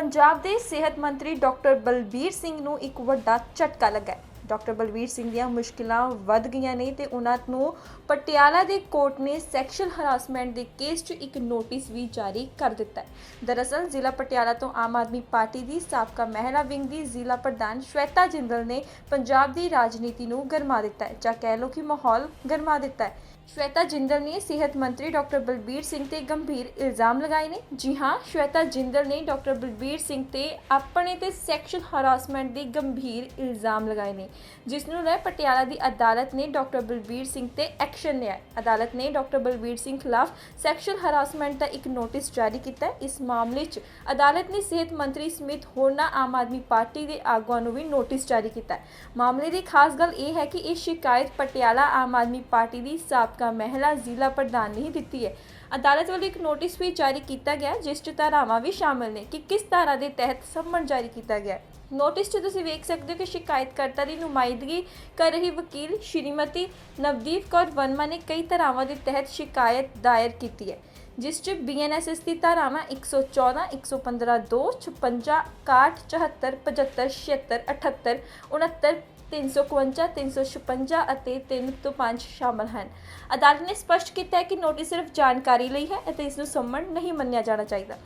ਪੰਜਾਬ ਦੇ ਸਿਹਤ ਮੰਤਰੀ ਡਾਕਟਰ ਬਲਬੀਰ ਸਿੰਘ ਨੂੰ ਇੱਕ ਵੱਡਾ ਝਟਕਾ ਲੱਗਾ ਹੈ। ਡਾਕਟਰ ਬਲਬੀਰ ਸਿੰਘ ਦੀਆਂ ਮੁਸ਼ਕਿਲਾਂ ਵੱਧ ਗਈਆਂ ਨੇ ਤੇ ਉਹਨਾਂ ਨੂੰ ਪਟਿਆਲਾ ਦੇ ਕੋਰਟ ਨੇ ਸੈਕਸ਼ੂਅਲ ਹਰਾਸਮੈਂਟ ਦੇ ਕੇਸ 'ਚ ਇੱਕ ਨੋਟਿਸ ਵੀ ਜਾਰੀ ਕਰ ਦਿੱਤਾ ਹੈ। ਦਰਅਸਲ, ਜ਼ਿਲ੍ਹਾ ਪਟਿਆਲਾ ਤੋਂ ਆਮ ਆਦਮੀ ਪਾਰਟੀ ਦੀ ਸਾਬਕਾ ਮਹਿਲਾ ਵਿੰਗ ਦੀ ਜ਼ਿਲ੍ਹਾ ਪ੍ਰਧਾਨ ਸ਼ਵੇਤਾ ਜਿੰਦਲ ਨੇ ਪੰਜਾਬ ਦੀ ਰਾਜਨੀਤੀ ਨੂੰ ਗਰਮਾ ਦਿੱਤਾ ਹੈ। ਜਾਂ ਕਹਿ ਲਓ ਕਿ ਮਾਹੌਲ ਗਰਮਾ ਦਿੱਤਾ ਹੈ। ਸ਼ਵੇਤਾ ਜਿੰਦਲ ਨੇ ਸਿਹਤ ਮੰਤਰੀ ਡਾਕਟਰ ਬਲਬੀਰ ਸਿੰਘ ਤੇ ਗੰਭੀਰ ਇਲਜ਼ਾਮ ਲਗਾਏ ਨੇ ਜੀ ਹਾਂ ਸ਼ਵੇਤਾ ਜਿੰਦਲ ਨੇ ਡਾਕਟਰ ਬਲਬੀਰ ਸਿੰਘ ਤੇ ਆਪਣੇ ਤੇ ਸੈਕਸ਼ੂਅਲ ਹਰਾਸਮੈਂਟ ਦੇ ਗੰਭੀਰ ਇਲਜ਼ਾਮ ਲਗਾਏ ਨੇ ਜਿਸ ਨੂੰ ਲੈ ਪਟਿਆਲਾ ਦੀ ਅਦਾਲਤ ਨੇ ਡਾਕਟਰ ਬਲਬੀਰ ਸਿੰਘ ਤੇ ਐਕਸ਼ਨ ਲਿਆ ਅਦਾਲਤ ਨੇ ਡਾਕਟਰ ਬਲਬੀਰ ਸਿੰਘ ਖਿਲਾਫ ਸੈਕਸ਼ੂਅਲ ਹਰਾਸਮੈਂਟ ਦਾ ਇੱਕ ਨੋਟਿਸ ਜਾਰੀ ਕੀਤਾ ਇਸ ਮਾਮਲੇ 'ਚ ਅਦਾਲਤ ਨੇ ਸਿਹਤ ਮੰਤਰੀ ਸਮਿਤ ਹੋਰਨਾਂ ਆਮ ਆਦਮੀ ਪਾਰਟੀ ਦੇ ਆਗੂਆਂ ਨੂੰ ਵੀ ਨੋਟਿਸ ਜਾਰੀ ਕੀਤਾ ਮਾਮਲੇ ਦੀ ਖਾਸ ਗੱਲ ਇਹ ਹੈ ਕਿ ਇਹ ਸ਼ਿਕਾਇਤ ਪਟਿਆਲਾ ਆਮ ਆਦਮੀ ਪਾਰਟੀ ਦੀ ਸਾਬਕਾ ਮਹਿਲਾ ਜ਼ਿਲ੍ਹਾ ਪ੍ਰਧਾਨ ਨੇ ਦਿੱਤੀ ਹੈ। ਅਦਾਲਤ ਵੱਲੋਂ ਇੱਕ ਨੋਟਿਸ ਵੀ ਜਾਰੀ ਕੀਤਾ ਗਿਆ, ਜਿਸ 'ਚ ਧਾਰਾਵਾਂ ਵੀ ਸ਼ਾਮਲ ਨੇ ਕਿ ਕਿਸ ਧਾਰਾ ਦੇ ਤਹਿਤ ਸੰਮਨ ਜਾਰੀ ਕੀਤਾ ਗਿਆ ਹੈ। ਨੋਟਿਸ 'ਚ ਤੁਸੀਂ ਵੇਖ ਸਕਦੇ ਹੋ ਕਿ ਸ਼ਿਕਾਇਤਕਰਤਾ ਦੀ ਨੁਮਾਇੰਦਗੀ ਕਰ ਰਹੀ ਵਕੀਲ ਸ਼੍ਰੀਮਤੀ ਨਵਦੀਪ ਕੌਰ ਵਰਮਾ ਨੇ ਕਈ ਧਾਰਾਵਾਂ ਦੇ ਤਹਿਤ ਸ਼ਿਕਾਇਤ ਦਾਇਰ ਕੀਤੀ ਹੈ, ਜਿਸ 'ਚ ਬੀਐਨਐਸਐਸ ਦੀ ਧਾਰਾਵਾਂ 114 115 2 56 61 74 75 76 78 69 351 356 ਅਤੇ 3 ਤੋਂ 5 ਸ਼ਾਮਲ ਹਨ। ਅਦਾਲਤ ਨੇ ਸਪਸ਼ਟ ਕੀਤਾ ਹੈ ਕਿ ਨੋਟਿਸ ਸਿਰਫ ਜਾਣਕਾਰੀ ਲਈ ਹੈ ਅਤੇ ਇਸ ਨੂੰ ਸੰਮਣ ਨਹੀਂ ਮੰਨਿਆ ਜਾਣਾ ਚਾਹੀਦਾ।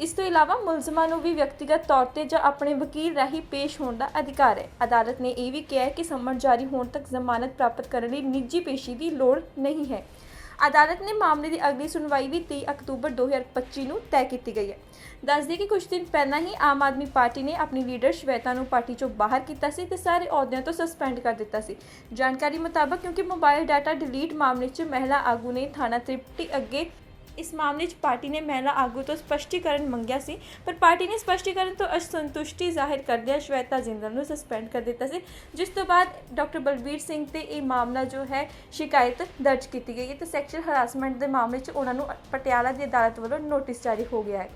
ਇਸ ਤੋਂ ਇਲਾਵਾ ਮੁਲਜ਼ਮਾਂ ਨੂੰ ਵੀ ਵਿਅਕਤੀਗਤ ਤੌਰ ਤੇ ਜਾਂ ਆਪਣੇ ਵਕੀਲ ਰਾਹੀਂ ਪੇਸ਼ ਹੋਣ ਦਾ ਅਧਿਕਾਰ ਹੈ। ਅਦਾਲਤ ਨੇ ਇਹ ਵੀ ਕਿਹਾ ਹੈ ਕਿ ਸੰਮਣ ਜਾਰੀ ਹੋਣ ਤੱਕ ਜ਼ਮਾਨਤ ਪ੍ਰਾਪਤ ਕਰਨ ਲਈ ਨਿੱਜੀ ਪੇਸ਼ੀ ਦੀ ਲੋੜ ਨਹੀਂ ਹੈ। ਅਦਾਲਤ ਨੇ ਮਾਮਲੇ ਦੀ ਅਗਲੀ ਸੁਣਵਾਈ ਵੀ 23 ਅਕਤੂਬਰ 2025 ਨੂੰ ਤੈਅ ਕੀਤੀ ਗਈ ਹੈ। ਦੱਸਦੇ ਕਿ ਕੁਝ ਦਿਨ ਪਹਿਲਾਂ ਹੀ ਆਮ ਆਦਮੀ ਪਾਰਟੀ ਨੇ ਆਪਣੀ ਲੀਡਰ ਸ਼ਵੇਤਾ ਨੂੰ ਪਾਰਟੀ ਚੋਂ ਬਾਹਰ ਕੀਤਾ ਸੀ ਤੇ ਸਾਰੇ ਅਹੁਦਿਆਂ ਤੋਂ ਸਸਪੈਂਡ ਕਰ ਦਿੱਤਾ ਸੀ। ਜਾਣਕਾਰੀ ਮੁਤਾਬਕ ਕਿਉਂਕਿ ਮੋਬਾਈਲ ਡਾਟਾ ਡਿਲੀਟ ਮਾਮਲੇ 'ਚ ਮਹਿਲਾ ਆਗੂ ਨੇ ਥਾਣਾ ਤ੍ਰਿਪਟੀ ਅੱਗੇ ਇਸ ਮਾਮਲੇ 'ਚ ਪਾਰਟੀ ਨੇ ਮਹਿਲਾ ਆਗੂ ਤੋਂ ਸਪਸ਼ਟੀਕਰਨ ਮੰਗਿਆ ਸੀ, ਪਰ ਪਾਰਟੀ ਨੇ ਸਪਸ਼ਟੀਕਰਨ ਤੋਂ ਅਸੰਤੁਸ਼ਟੀ ਜ਼ਾਹਿਰ ਕਰਦਿਆਂ ਸ਼ਵੇਤਾ ਜਿੰਦਲ ਨੂੰ ਸਸਪੈਂਡ ਕਰ ਦਿੱਤਾ ਸੀ। ਜਿਸ ਤੋਂ ਬਾਅਦ ਡਾਕਟਰ ਬਲਬੀਰ ਸਿੰਘ ਤੇ ਇਹ ਮਾਮਲਾ ਜੋ ਹੈ, ਸ਼ਿਕਾਇਤ ਦਰਜ ਕੀਤੀ ਗਈ ਹੈ ਤੇ ਸੈਕਸ਼ੂਅਲ ਹਰਾਸਮੈਂਟ ਦੇ ਮਾਮਲੇ 'ਚ ਉਹਨਾਂ ਨੂੰ ਪਟਿਆਲਾ ਦੀ ਅਦਾਲਤ ਵੱਲੋਂ ਨੋਟਿਸ ਜਾਰੀ ਹੋ ਗਿਆ ਹੈ।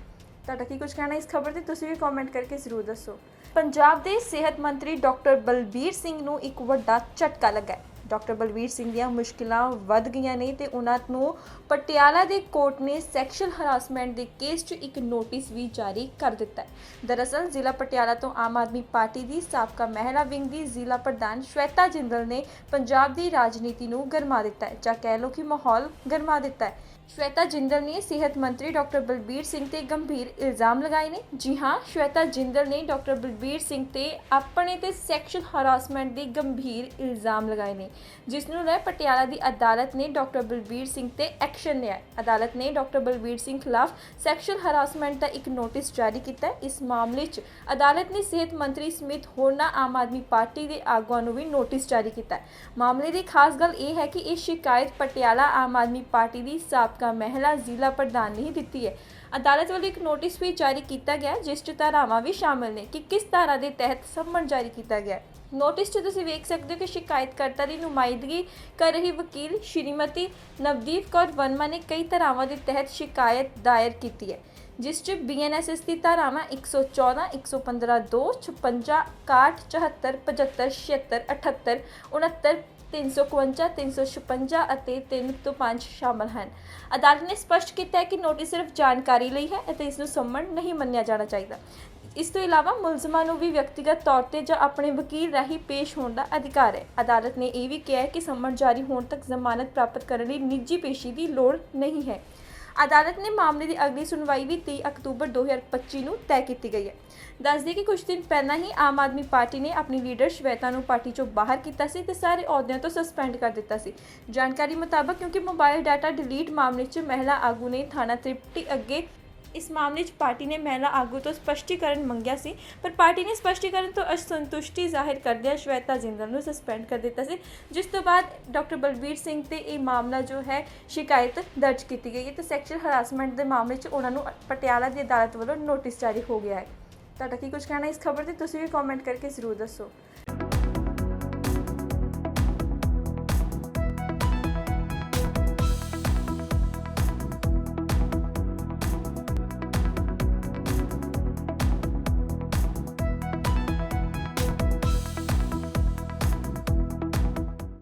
ਤੁਹਾਡਾ ਕੀ ਕੁਝ ਕਹਿਣਾ ਇਸ ਖਬਰ ਤੇ? ਤੁਸੀਂ ਵੀ ਕਮੈਂਟ ਕਰਕੇ ਜ਼ਰੂਰ ਦੱਸੋ। ਪੰਜਾਬ ਦੇ ਸਿਹਤ ਮੰਤਰੀ ਡਾਕਟਰ ਬਲਬੀਰ ਸਿੰਘ ਨੂੰ ਇੱਕ ਵੱਡਾ ਝਟਕਾ ਲੱਗਾ ਹੈ। ਡਾਕਟਰ ਬਲਬੀਰ ਸਿੰਘ ਦੀਆਂ ਮੁਸ਼ਕਿਲਾਂ ਵੱਧ ਗਈਆਂ ਨੇ ਤੇ ਉਹਨਾਂ ਨੂੰ ਪਟਿਆਲਾ ਦੇ ਕੋਰਟ ਨੇ ਸੈਕਸ਼ੂਅਲ ਹਰਾਸਮੈਂਟ ਦੇ ਕੇਸ 'ਚ ਇੱਕ ਨੋਟਿਸ ਵੀ ਜਾਰੀ ਕਰ ਦਿੱਤਾ ਹੈ। ਦਰਅਸਲ, ਜ਼ਿਲ੍ਹਾ ਪਟਿਆਲਾ ਤੋਂ ਆਮ ਆਦਮੀ ਪਾਰਟੀ ਦੀ ਸਾਬਕਾ ਮਹਿਲਾ ਵਿੰਗ ਦੀ ਜ਼ਿਲ੍ਹਾ ਪ੍ਰਧਾਨ ਸ਼ਵੇਤਾ ਜਿੰਦਲ ਨੇ ਪੰਜਾਬ ਦੀ ਰਾਜਨੀਤੀ ਨੂੰ ਗਰਮਾ ਦਿੱਤਾ ਹੈ। ਜਾਂ ਕਹਿ ਲਓ ਕਿ ਮਾਹੌਲ ਗਰਮਾ ਦਿੱਤਾ ਹੈ। ਸ਼ਵੇਤਾ ਜਿੰਦਲ ਨੇ ਸਿਹਤ ਮੰਤਰੀ ਡਾਕਟਰ ਬਲਬੀਰ ਸਿੰਘ ਤੇ ਗੰਭੀਰ ਇਲਜ਼ਾਮ ਲਗਾਏ ਨੇ ਜੀ ਹਾਂ ਸ਼ਵੇਤਾ ਜਿੰਦਲ ਨੇ ਡਾਕਟਰ ਬਲਬੀਰ ਸਿੰਘ ਤੇ ਆਪਣੇ ਤੇ ਸੈਕਸ਼ੂਅਲ ਹਰਾਸਮੈਂਟ ਦੇ ਗੰਭੀਰ ਇਲਜ਼ਾਮ ਲਗਾਏ ਨੇ ਜਿਸ ਨੂੰ ਲੈ ਪਟਿਆਲਾ ਦੀ ਅਦਾਲਤ ਨੇ ਡਾਕਟਰ ਬਲਬੀਰ ਸਿੰਘ ਤੇ ਐਕਸ਼ਨ ਲਿਆ ਅਦਾਲਤ ਨੇ ਡਾਕਟਰ ਬਲਬੀਰ ਸਿੰਘ ਖਿਲਾਫ ਸੈਕਸ਼ੂਅਲ ਹਰਾਸਮੈਂਟ ਦਾ ਇੱਕ ਨੋਟਿਸ ਜਾਰੀ ਕੀਤਾ ਇਸ ਮਾਮਲੇ 'ਚ ਅਦਾਲਤ ਨੇ ਸਿਹਤ ਮੰਤਰੀ ਸਮਿਤ ਹੋਰਨਾਂ ਆਮ ਆਦਮੀ ਪਾਰਟੀ ਦੇ ਆਗੂਆਂ ਨੂੰ ਵੀ ਨੋਟਿਸ ਜਾਰੀ ਕੀਤਾ ਮਾਮਲੇ ਦੀ ਖਾਸ ਗੱਲ ਇਹ ਹੈ ਕਿ ਇਹ ਸ਼ਿਕਾਇਤ ਪਟਿਆਲਾ ਆਮ ਆਦਮੀ ਪਾਰਟੀ ਦੀ ਸਾਬਕਾ ਮਹਿਲਾ ਜ਼ਿਲ੍ਹਾ ਪ੍ਰਧਾਨ ਨੇ ਹੀ ਦਿੱਤੀ ਹੈ। ਅਦਾਲਤ ਵੱਲੋਂ ਇੱਕ ਨੋਟਿਸ ਵੀ ਜਾਰੀ ਕੀਤਾ ਗਿਆ, ਜਿਸ 'ਚ ਧਾਰਾਵਾਂ ਵੀ ਸ਼ਾਮਲ ਨੇ ਕਿ ਕਿਸ ਧਾਰਾ ਦੇ ਤਹਿਤ ਸੰਮਨ ਜਾਰੀ ਕੀਤਾ ਗਿਆ ਹੈ। ਨੋਟਿਸ 'ਚ ਤੁਸੀਂ ਵੇਖ ਸਕਦੇ ਹੋ ਕਿ ਸ਼ਿਕਾਇਤਕਰਤਾ ਦੀ ਨੁਮਾਇੰਦਗੀ ਕਰ ਰਹੀ ਵਕੀਲ ਸ਼੍ਰੀਮਤੀ ਨਵਦੀਪ ਕੌਰ ਵਰਮਾ ਨੇ ਕਈ ਧਾਰਾਵਾਂ ਦੇ ਤਹਿਤ ਸ਼ਿਕਾਇਤ ਦਾਇਰ ਕੀਤੀ ਹੈ, ਜਿਸ 'ਚ ਬੀਐਨਐਸਐਸ ਦੀ ਧਾਰਾਵਾਂ 114 115 2 56 61 74 75 76 78 69 351 356 ਅਤੇ 3 ਤੋਂ 5 ਸ਼ਾਮਲ ਹਨ। ਅਦਾਲਤ ਨੇ ਸਪਸ਼ਟ ਕੀਤਾ ਹੈ ਕਿ ਨੋਟਿਸ ਸਿਰਫ ਜਾਣਕਾਰੀ ਲਈ ਹੈ ਅਤੇ ਇਸ ਨੂੰ ਸੰਮਣ ਨਹੀਂ ਮੰਨਿਆ ਜਾਣਾ ਚਾਹੀਦਾ। ਇਸ ਤੋਂ ਇਲਾਵਾ ਮੁਲਜ਼ਮਾਂ ਨੂੰ ਵੀ ਵਿਅਕਤੀਗਤ ਤੌਰ ਤੇ ਜਾਂ ਆਪਣੇ ਵਕੀਲ ਰਾਹੀਂ ਪੇਸ਼ ਹੋਣ ਦਾ ਅਧਿਕਾਰ ਹੈ। ਅਦਾਲਤ ਨੇ ਇਹ ਵੀ ਕਿਹਾ ਹੈ ਕਿ ਸੰਮਣ ਜਾਰੀ ਹੋਣ ਤੱਕ ਜ਼ਮਾਨਤ ਪ੍ਰਾਪਤ ਕਰਨ ਲਈ ਨਿੱਜੀ ਪੇਸ਼ੀ ਦੀ ਲੋੜ ਨਹੀਂ ਹੈ। ਅਦਾਲਤ ਨੇ ਮਾਮਲੇ ਦੀ ਅਗਲੀ ਸੁਣਵਾਈ ਵੀ 23 ਅਕਤੂਬਰ 2025 ਨੂੰ ਤੈਅ ਕੀਤੀ ਗਈ ਹੈ। ਦੱਸਦੇ ਕਿ ਕੁਝ ਦਿਨ ਪਹਿਲਾਂ ਹੀ ਆਮ ਆਦਮੀ ਪਾਰਟੀ ਨੇ ਆਪਣੀ ਲੀਡਰ ਸ਼ਵੇਤਾ ਨੂੰ ਪਾਰਟੀ ਚੋਂ ਬਾਹਰ ਕੀਤਾ ਸੀ ਤੇ ਸਾਰੇ ਅਹੁਦਿਆਂ ਤੋਂ ਸਸਪੈਂਡ ਕਰ ਦਿੱਤਾ ਸੀ। ਜਾਣਕਾਰੀ ਮੁਤਾਬਕ ਕਿਉਂਕਿ ਮੋਬਾਈਲ ਡਾਟਾ ਡਿਲੀਟ ਮਾਮਲੇ 'ਚ ਮਹਿਲਾ ਆਗੂ ਨੇ ਥਾਣਾ ਤ੍ਰਿਪਟੀ ਅੱਗੇ ਇਸ ਮਾਮਲੇ 'ਚ ਪਾਰਟੀ ਨੇ ਮਹਿਲਾ ਆਗੂ ਤੋਂ ਸਪਸ਼ਟੀਕਰਨ ਮੰਗਿਆ ਸੀ, ਪਰ ਪਾਰਟੀ ਨੇ ਸਪਸ਼ਟੀਕਰਨ ਤੋਂ ਅਸੰਤੁਸ਼ਟੀ ਜ਼ਾਹਿਰ ਕਰਦਿਆਂ ਸ਼ਵੇਤਾ ਜਿੰਦਲ ਨੂੰ ਸਸਪੈਂਡ ਕਰ ਦਿੱਤਾ ਸੀ। ਜਿਸ ਤੋਂ ਬਾਅਦ ਡਾਕਟਰ ਬਲਬੀਰ ਸਿੰਘ ਤੇ ਇਹ ਮਾਮਲਾ ਜੋ ਹੈ, ਸ਼ਿਕਾਇਤ ਦਰਜ ਕੀਤੀ ਗਈ ਹੈ ਤੇ ਸੈਕਸ਼ੂਅਲ ਹਰਾਸਮੈਂਟ ਦੇ ਮਾਮਲੇ 'ਚ ਉਹਨਾਂ ਨੂੰ ਪਟਿਆਲਾ ਦੀ ਅਦਾਲਤ ਵੱਲੋਂ ਨੋਟਿਸ ਜਾਰੀ ਹੋ ਗਿਆ ਹੈ। ਤੁਹਾਡਾ ਕੀ ਕੁਝ ਕਹਿਣਾ ਇਸ ਖਬਰ ਤੇ? ਤੁਸੀਂ ਵੀ ਕਮੈਂਟ ਕਰਕੇ ਜ਼ਰੂਰ ਦੱਸੋ।